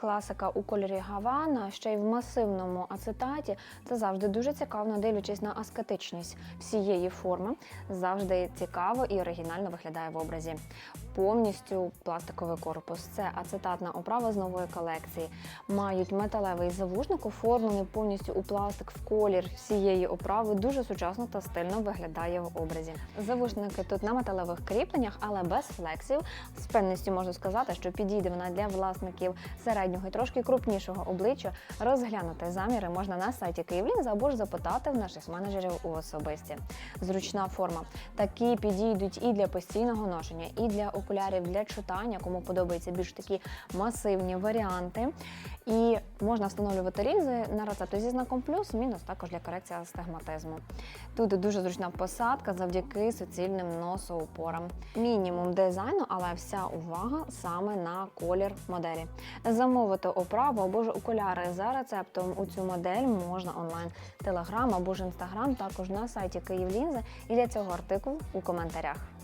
Класика у кольорі Гавана, ще й в масивному ацетаті. Це завжди дуже цікаво, дивлячись на аскетичність всієї форми. Завжди цікаво і оригінально виглядає в образі. Повністю пластиковий корпус. Це ацетатна оправа з нової колекції. Мають металевий завушник, оформлений повністю у пластик в колір всієї оправи. Дуже сучасно та стильно виглядає в образі. Завушники тут на металевих кріпленнях, але без флексів. З певністю можу сказати, що підійде вона для власників середнього і трошки крупнішого обличчя. Розглянути заміри можна на сайті Київлінз або ж запитати в наших менеджерів у особисті. Зручна форма. Такі підійдуть і для постійного ношення, і для окулярів для читання, кому подобаються більш такі масивні варіанти. І можна встановлювати лінзи на рецепту зі знаком плюс, мінус також для корекції астигматизму. Тут дуже зручна посадка завдяки суцільним носоупорам. Мінімум дизайну, але вся увага саме на колір моделі. Замовити оправу або ж окуляри за рецептом у цю модель можна онлайн, телеграм або ж інстаграм, також на сайті Київлінзи і для цього артикул у коментарях.